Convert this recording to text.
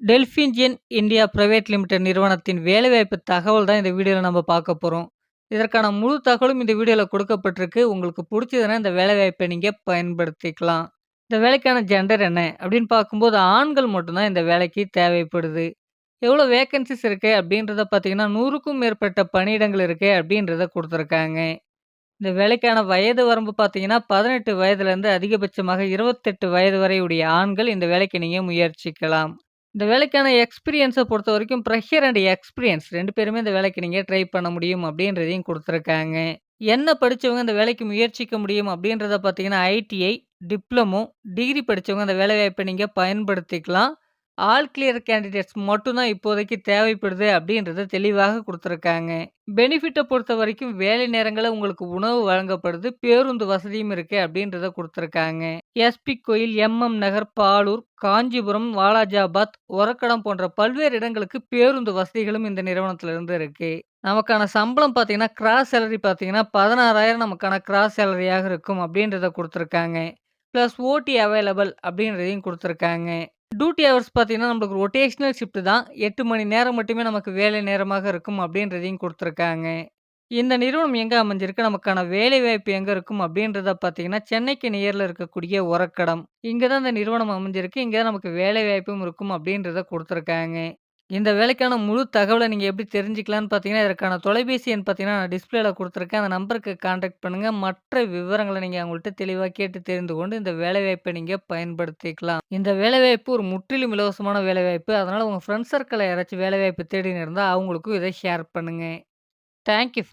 டெல்ஃபின்ஜியன் India private limited நிறுவனத்தின் வேலைவாய்ப்பு தகவல் தான் இந்த வீடியோவில் நம்ம பார்க்க போகிறோம் இதற்கான முழு தகவலும் இந்த வீடியோவில் கொடுக்கப்பட்டிருக்கு. உங்களுக்கு பிடிச்சதுனா இந்த வேலைவாய்ப்பை நீங்கள் பயன்படுத்திக்கலாம். இந்த வேலைக்கான ஜெண்டர் என்ன? அப்படின்னு பார்க்கும்போது ஆண்கள் மட்டும்தான் இந்த வேலைக்கு தேவைப்படுது. எவ்வளோ வேக்கன்சிஸ் இருக்கு அப்படின்றத பார்த்தீங்கன்னா, 100க்கும் மேற்பட்ட பணியிடங்கள் இருக்கு அப்படின்றத கொடுத்துருக்காங்க இந்த வேலைக்கான வயது வரம்பு பார்த்தீங்கன்னா, பதினெட்டு வயதுலேருந்து அதிகபட்சமாக 28 வயது வரை உடைய ஆண்கள் இந்த வேலைக்கு நீங்கள் முயற்சிக்கலாம். இந்த வேலைக்கான எக்ஸ்பீரியன்ஸை பொறுத்த வரைக்கும் ப்ரெஷர் அண்ட் எக்ஸ்பீரியன்ஸ் ரெண்டு பேருமே இந்த வேலைக்கு நீங்கள் ட்ரை பண்ண முடியும் அப்படின்றதையும் கொடுத்துருக்காங்க என்ன படிச்சவங்க இந்த வேலைக்கு முயற்சிக்க முடியும் அப்படின்றத பார்த்தீங்கன்னா, ஐடிஐ, டிப்ளமோ, டிகிரி படித்தவங்க அந்த வேலைவாய்ப்பை நீங்கள் பயன்படுத்திக்கலாம். ஆல் கிளியர் கேண்டிடேட்ஸ் மட்டும்தான் இப்போதைக்கு தேவைப்படுது அப்படின்றத தெளிவாக கொடுத்துருக்காங்க பெனிஃபிட்டை பொறுத்த வரைக்கும் வேலை நேரங்களில் உங்களுக்கு உணவு வழங்கப்படுது. பேருந்து வசதியும் இருக்கு அப்படின்றத கொடுத்துருக்காங்க எஸ்பி கோயில், எம்எம் நகர், பாலூர், காஞ்சிபுரம், வாலாஜாபாத், ஒரக்கடம் போன்ற பல்வேறு இடங்களுக்கு பேருந்து வசதிகளும் இந்த நிறுவனத்திலிருந்து இருக்கு. நமக்கான சம்பளம் பார்த்தீங்கன்னா, கிராஸ் சேலரி பார்த்தீங்கன்னா 16,000 நமக்கான கிராஸ் சேலரியாக இருக்கும் அப்படின்றத கொடுத்துருக்காங்க ப்ளஸ் ஓடி அவைலபிள் அப்படின்றதையும் கொடுத்துருக்காங்க டியூட்டி ஹவர்ஸ் பார்த்தீங்கன்னா, நம்மளுக்கு ரொட்டேஷனல் ஷிஃப்ட் தான். எட்டு மணி நேரம் மட்டுமே நமக்கு வேலை நேரமாக இருக்கும் அப்படின்றதையும் கொடுத்துருக்காங்க இந்த நிறுவனம் எங்கே அமைஞ்சிருக்கு? நமக்கான வேலைவாய்ப்பு எங்கே இருக்கும்? அப்படின்றத பார்த்தீங்கன்னா, சென்னைக்கு நேரில் இருக்கக்கூடிய உரக்கடம் இங்கே தான் இந்த நிறுவனம் அமைஞ்சிருக்கு. இங்கே தான் நமக்கு வேலைவாய்ப்பும் இருக்கும் அப்படின்றத கொடுத்துருக்காங்க இந்த வேலைக்கான முழு தகவலை நீங்கள் எப்படி தெரிஞ்சுக்கலான்னு பார்த்தீங்கன்னா, இதற்கான தொலைபேசி எண் பார்த்தீங்கன்னா, நான் டிஸ்பிளேல கொடுத்துருக்கேன் அந்த நம்பருக்கு கான்டாக்ட் பண்ணுங்கள் மற்ற விவரங்களை நீங்கள் அவங்கள்ட்ட தெளிவாக கேட்டு தெரிந்து கொண்டு இந்த வேலைவாய்ப்பை நீங்கள் பயன்படுத்திக்கலாம். இந்த வேலைவாய்ப்பு ஒரு முற்றிலும் இலவசமான வேலைவாய்ப்பு. அதனால் உங்கள் ஃப்ரெண்ட்ஸ் சர்க்கிளில் யாராச்சும் வேலைவாய்ப்பு தேடின்னு இருந்தால் அவங்களுக்கும் இதை ஷேர் பண்ணுங்கள் தேங்க் யூ